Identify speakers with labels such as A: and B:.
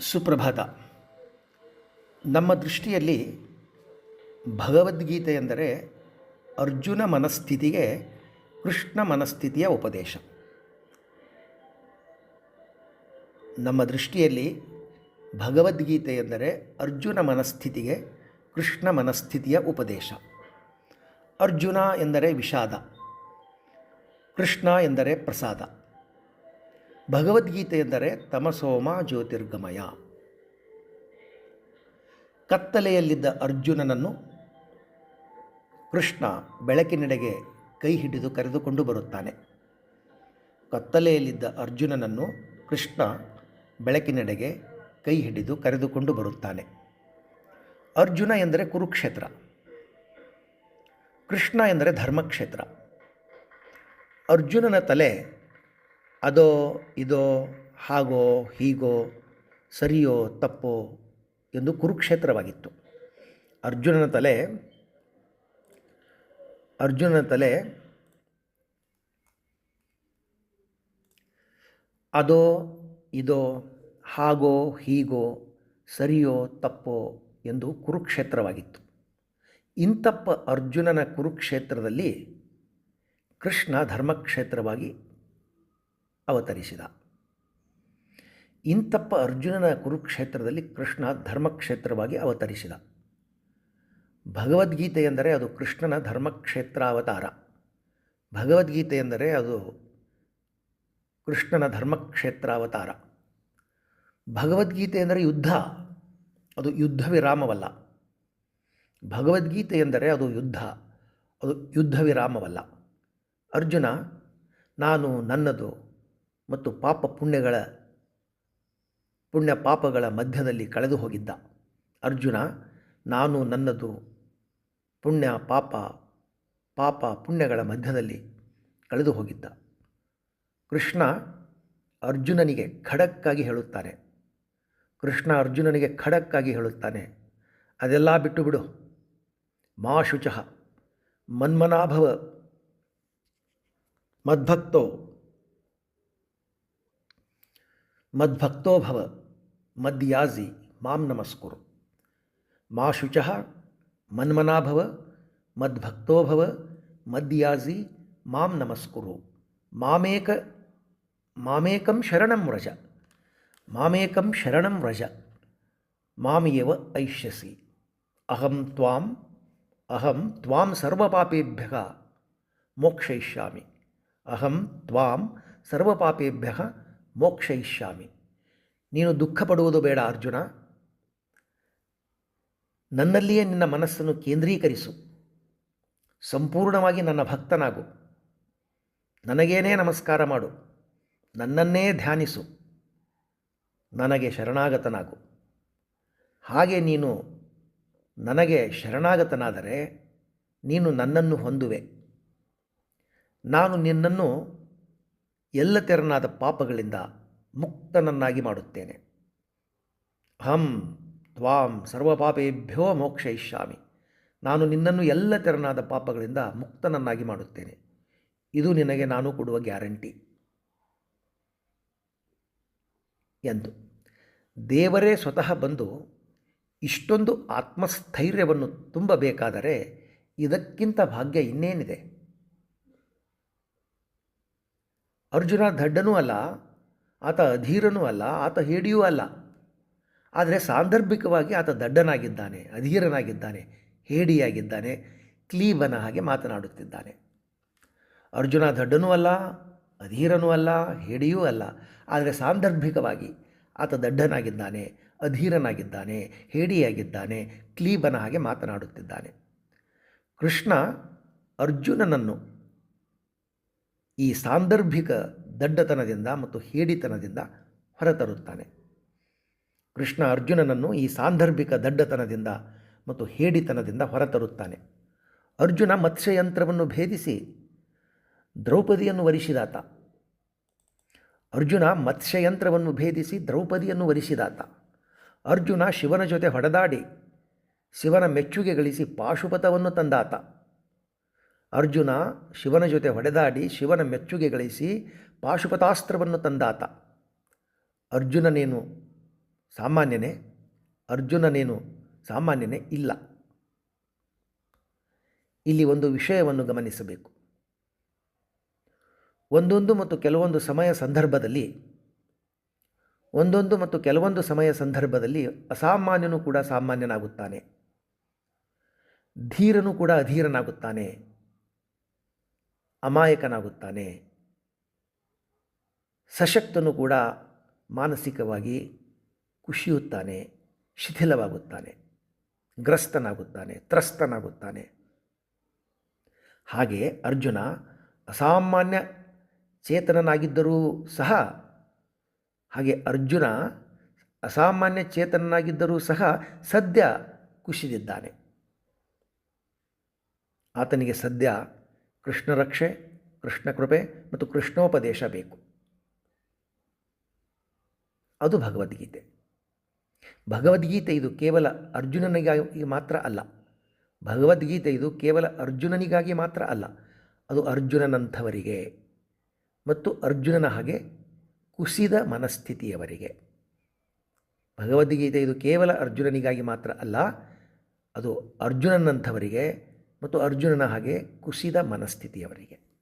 A: ಸುಪ್ರಭಾತ. ನಮ್ಮ ದೃಷ್ಟಿಯಲ್ಲಿ ಭಗವದ್ಗೀತೆ ಎಂದರೆ ಅರ್ಜುನ ಮನಸ್ಥಿತಿಗೆ ಕೃಷ್ಣ ಮನಸ್ಥಿತಿಯ ಉಪದೇಶ. ನಮ್ಮ ದೃಷ್ಟಿಯಲ್ಲಿ ಭಗವದ್ಗೀತೆ ಎಂದರೆ ಅರ್ಜುನ ಮನಸ್ಥಿತಿಗೆ ಕೃಷ್ಣ ಮನಸ್ಥಿತಿಯ ಉಪದೇಶ. ಅರ್ಜುನ ಎಂದರೆ ವಿಷಾದ. ಕೃಷ್ಣ ಎಂದರೆ ಪ್ರಸಾದ. ಭಗವದ್ಗೀತೆ ಎಂದರೆ ತಮಸೋಮ ಜ್ಯೋತಿರ್ಗಮಯ. ಕತ್ತಲೆಯಲ್ಲಿದ್ದ ಅರ್ಜುನನನ್ನು ಕೃಷ್ಣ ಬೆಳಕಿನೆಡೆಗೆ ಕೈ ಹಿಡಿದು ಕರೆದುಕೊಂಡು ಬರುತ್ತಾನೆ. ಕತ್ತಲೆಯಲ್ಲಿದ್ದ ಅರ್ಜುನನನ್ನು ಕೃಷ್ಣ ಬೆಳಕಿನೆಡೆಗೆ ಕೈ ಹಿಡಿದು ಕರೆದುಕೊಂಡು ಬರುತ್ತಾನೆ. ಅರ್ಜುನ ಎಂದರೆ ಕುರುಕ್ಷೇತ್ರ. ಕೃಷ್ಣ ಎಂದರೆ ಧರ್ಮಕ್ಷೇತ್ರ. ಅರ್ಜುನನ ತಲೆ ಅದೋ, ಇದೋ, ಹಾಗೋ, ಹೀಗೋ, ಸರಿಯೋ, ತಪ್ಪೋ ಎಂದು ಕುರುಕ್ಷೇತ್ರವಾಗಿತ್ತು. ಅರ್ಜುನನ ತಲೆ ಅರ್ಜುನನ ತಲೆ, ಅದೋ, ಇದೋ, ಹಾಗೋ, ಹೀಗೋ, ಸರಿಯೋ, ತಪ್ಪೋ ಎಂದು ಕುರುಕ್ಷೇತ್ರವಾಗಿತ್ತು. ಇಂತಪ್ಪ ಅರ್ಜುನನ ಕುರುಕ್ಷೇತ್ರದಲ್ಲಿ ಕೃಷ್ಣ ಧರ್ಮಕ್ಷೇತ್ರವಾಗಿ ಅವತರಿಸಿದ. ಇಂತಪ್ಪ ಅರ್ಜುನನ ಕುರುಕ್ಷೇತ್ರದಲ್ಲಿ ಕೃಷ್ಣ ಧರ್ಮಕ್ಷೇತ್ರವಾಗಿ ಅವತರಿಸಿದ. ಭಗವದ್ಗೀತೆ ಎಂದರೆ ಅದು ಕೃಷ್ಣನ ಧರ್ಮಕ್ಷೇತ್ರಾವತಾರ. ಭಗವದ್ಗೀತೆ ಎಂದರೆ ಅದು ಕೃಷ್ಣನ ಧರ್ಮಕ್ಷೇತ್ರಾವತಾರ. ಭಗವದ್ಗೀತೆ ಎಂದರೆ ಯುದ್ಧ. ಅದು ಯುದ್ಧ ವಿರಾಮವಲ್ಲ ಭಗವದ್ಗೀತೆ ಎಂದರೆ ಅದು ಯುದ್ಧ. ಅದು ಯುದ್ಧ ವಿರಾಮವಲ್ಲ ಅರ್ಜುನ, ನಾನು ನನ್ನದು ಮತ್ತು ಪಾಪ ಪುಣ್ಯಗಳ, ಪುಣ್ಯ ಪಾಪಗಳ ಮಧ್ಯದಲ್ಲಿ ಕಳೆದು ಹೋಗಿದ್ದ. ಅರ್ಜುನ, ನಾನು ನನ್ನದು ಪುಣ್ಯ ಪಾಪ ಪಾಪ ಪುಣ್ಯಗಳ ಮಧ್ಯದಲ್ಲಿ ಕಳೆದು ಹೋಗಿದ್ದ. ಕೃಷ್ಣ ಅರ್ಜುನನಿಗೆ ಖಡಕ್ಕಾಗಿ ಹೇಳುತ್ತಾನೆ. ಕೃಷ್ಣ ಅರ್ಜುನನಿಗೆ ಖಡಕ್ಕಾಗಿ ಹೇಳುತ್ತಾನೆ. ಅದೆಲ್ಲ ಬಿಟ್ಟು ಬಿಡು ಮಾ ಶುಚಃ ಮನ್ಮನಾಭವ ಮದ್ಭಕ್ತೋ ಮದ್ಭಕ್ತೋ ಭವ ಮದ್ಯಾಜಿ ಮಾಂ ನಮಸ್ಕುರು ಮಾ ಶುಚಃ ಮನ್ಮನಾಭವ ಮದ್ಭಕ್ತೋ ಭವ ಮದ್ಯಾಜಿ ಮಾಂ ನಮಸ್ಕುರು ಮಾಮೇಕ ಮಾಮೇಕಂ ಶರಣಂ ವ್ರಜ ಮಾಮೇಕಂ ಶರಣಂ ವ್ರಜ ಮಾಮಿಯವ ಐಷ್ಯಸಿ ಅಹಂ ತ್ವಾಂ ಅಹಂ ತ್ವಾಂ ಸರ್ವಪಾಪೇಭ್ಯ ಮೋಕ್ಷಯಿಷ್ಯಾಮಿ ಅಹಂ ತ್ವಾಂ ಸರ್ವಪಾಪೇಭ್ಯ ಮೋಕ್ಷಯಿಷ್ಯಾಮಿ. ನೀನು ದುಃಖ ಪಡುವುದು ಬೇಡ ಅರ್ಜುನ. ನನ್ನಲ್ಲಿಯೇ ನಿನ್ನ ಮನಸ್ಸನ್ನು ಕೇಂದ್ರೀಕರಿಸು. ಸಂಪೂರ್ಣವಾಗಿ ನನ್ನ ಭಕ್ತನಾಗು. ನನಗೇನೇ ನಮಸ್ಕಾರ ಮಾಡು. ನನ್ನನ್ನೇ ಧ್ಯಾನಿಸು. ನನಗೆ ಶರಣಾಗತನಾಗು. ಹಾಗೆ ನೀನು ನನಗೆ ಶರಣಾಗತನಾದರೆ ನೀನು ನನ್ನನ್ನು ಹೊಂದುವೆ. ನಾನು ನಿನ್ನನ್ನು ಎಲ್ಲ ತೆರನಾದ ಪಾಪಗಳಿಂದ ಮುಕ್ತನನ್ನಾಗಿ ಮಾಡುತ್ತೇನೆ. ಹಂ ತ್ವಾಂ ಸರ್ವಪಾಪೇಭ್ಯೋ ಮೋಕ್ಷಯಿಷ್ಯಾಮಿ. ನಾನು ನಿನ್ನನ್ನು ಎಲ್ಲ ತೆರನಾದ ಪಾಪಗಳಿಂದ ಮುಕ್ತನನ್ನಾಗಿ ಮಾಡುತ್ತೇನೆ. ಇದು ನಿನಗೆ ನಾನು ಕೊಡುವ ಗ್ಯಾರಂಟಿ. ಎಂದು ದೇವರೇ ಸ್ವತಃ ಬಂದು ಇಷ್ಟೊಂದು ಆತ್ಮಸ್ಥೈರ್ಯವನ್ನು ತುಂಬಬೇಕಾದರೆ ಇದಕ್ಕಿಂತ ಭಾಗ್ಯ ಇನ್ನೇನಿದೆ? ಅರ್ಜುನ ದಡ್ಡನೂ ಅಲ್ಲ, ಆತ ಅಧೀರನೂ ಅಲ್ಲ, ಆತ ಹೇಡಿಯೂ ಅಲ್ಲ. ಆದರೆ ಸಾಂದರ್ಭಿಕವಾಗಿ ಆತ ದಡ್ಡನಾಗಿದ್ದಾನೆ, ಅಧೀರನಾಗಿದ್ದಾನೆ, ಹೇಡಿಯಾಗಿದ್ದಾನೆ, ಕ್ಲೀಬನ ಹಾಗೆ ಮಾತನಾಡುತ್ತಿದ್ದಾನೆ. ಅರ್ಜುನ ದಡ್ಡನೂ ಅಲ್ಲ, ಅಧೀರನೂ ಅಲ್ಲ, ಹೇಡಿಯೂ ಅಲ್ಲ. ಆದರೆ ಸಾಂದರ್ಭಿಕವಾಗಿ ಆತ ದಡ್ಡನಾಗಿದ್ದಾನೆ, ಅಧೀರನಾಗಿದ್ದಾನೆ, ಹೇಡಿಯಾಗಿದ್ದಾನೆ, ಕ್ಲೀಬನ ಹಾಗೆ ಮಾತನಾಡುತ್ತಿದ್ದಾನೆ. ಕೃಷ್ಣ ಅರ್ಜುನನನ್ನು ಈ ಸಾಂದರ್ಭಿಕ ದಡ್ಡತನದಿಂದ ಮತ್ತು ಹೇಡಿತನದಿಂದ ಹೊರತರುತ್ತಾನೆ. ಕೃಷ್ಣ ಅರ್ಜುನನನ್ನು ಈ ಸಾಂದರ್ಭಿಕ ದಡ್ಡತನದಿಂದ ಮತ್ತು ಹೇಡಿತನದಿಂದ ಹೊರತರುತ್ತಾನೆ. ಅರ್ಜುನ ಮತ್ಸ್ಯಯಂತ್ರವನ್ನು ಭೇದಿಸಿ ದ್ರೌಪದಿಯನ್ನು ವರಿಸಿದಾತ. ಅರ್ಜುನ ಮತ್ಸ್ಯಯಂತ್ರವನ್ನು ಭೇದಿಸಿ ದ್ರೌಪದಿಯನ್ನು ವರಿಸಿದಾತ. ಅರ್ಜುನ ಶಿವನ ಜೊತೆ ಹೊಡೆದಾಡಿ ಶಿವನ ಮೆಚ್ಚುಗೆ ಗಳಿಸಿ ಪಾಶುಪಥವನ್ನು ತಂದಾತ. ಅರ್ಜುನ ಶಿವನ ಜೊತೆ ಹೊಡೆದಾಡಿ ಶಿವನ ಮೆಚ್ಚುಗೆ ಗಳಿಸಿ ಪಾಶುಪತಾಸ್ತ್ರವನ್ನು ತಂದಾತ. ಅರ್ಜುನನೇನು ಸಾಮಾನ್ಯನೇ ಅರ್ಜುನನೇನು ಸಾಮಾನ್ಯನೇ ಇಲ್ಲ. ಇಲ್ಲಿ ಒಂದು ವಿಷಯವನ್ನು ಗಮನಿಸಬೇಕು. ಒಂದೊಂದು ಮತ್ತು ಕೆಲವೊಂದು ಸಮಯ ಸಂದರ್ಭದಲ್ಲಿ, ಒಂದೊಂದು ಮತ್ತು ಕೆಲವೊಂದು ಸಮಯ ಸಂದರ್ಭದಲ್ಲಿ ಅಸಾಮಾನ್ಯನು ಕೂಡ ಸಾಮಾನ್ಯನಾಗುತ್ತಾನೆ. ಧೀರನು ಕೂಡ ಅಧೀರನಾಗುತ್ತಾನೆ. ಅಮಾಯಕನಾಗುತ್ತಾನೆ. ಸಶಕ್ತನು ಕೂಡ ಮಾನಸಿಕವಾಗಿ ಕುಸಿಯುತ್ತಾನೆ ಶಿಥಿಲವಾಗುತ್ತಾನೆ, ಗ್ರಸ್ತನಾಗುತ್ತಾನೆ, ತ್ರಸ್ತನಾಗುತ್ತಾನೆ. ಹಾಗೆ ಅರ್ಜುನ ಅಸಾಮಾನ್ಯ ಚೇತನನಾಗಿದ್ದರೂ ಸಹ, ಹಾಗೆ ಅರ್ಜುನ ಅಸಾಮಾನ್ಯ ಚೇತನನಾಗಿದ್ದರೂ ಸಹ ಸದ್ಯ ಕುಸಿದಿದ್ದಾನೆ ಆತನಿಗೆ ಸದ್ಯ ಕೃಷ್ಣ ರಕ್ಷೆ ಕೃಷ್ಣ ಕೃಪೆ ಮತ್ತು ಕೃಷ್ಣೋಪದೇಶ ಬೇಕು. ಅದು ಭಗವದ್ಗೀತೆ. ಭಗವದ್ಗೀತೆ ಇದು ಕೇವಲ ಅರ್ಜುನನಿಗಾಗಿ ಮಾತ್ರ ಅಲ್ಲ. ಭಗವದ್ಗೀತೆ ಇದು ಕೇವಲ ಅರ್ಜುನನಿಗಾಗಿ ಮಾತ್ರ ಅಲ್ಲ. ಅದು ಅರ್ಜುನನಂಥವರಿಗೆ ಮತ್ತು ಅರ್ಜುನನ ಹಾಗೆ ಕುಸಿದ ಮನಸ್ಥಿತಿಯವರಿಗೆ. ಭಗವದ್ಗೀತೆ ಇದು ಕೇವಲ ಅರ್ಜುನನಿಗಾಗಿ ಮಾತ್ರ ಅಲ್ಲ, ಅದು ಅರ್ಜುನನಂಥವರಿಗೆ ಮತ್ತು ಅರ್ಜುನನ ಹಾಗೆ ಕುಸಿದ ಮನಸ್ಥಿತಿಯವರಿಗೆ.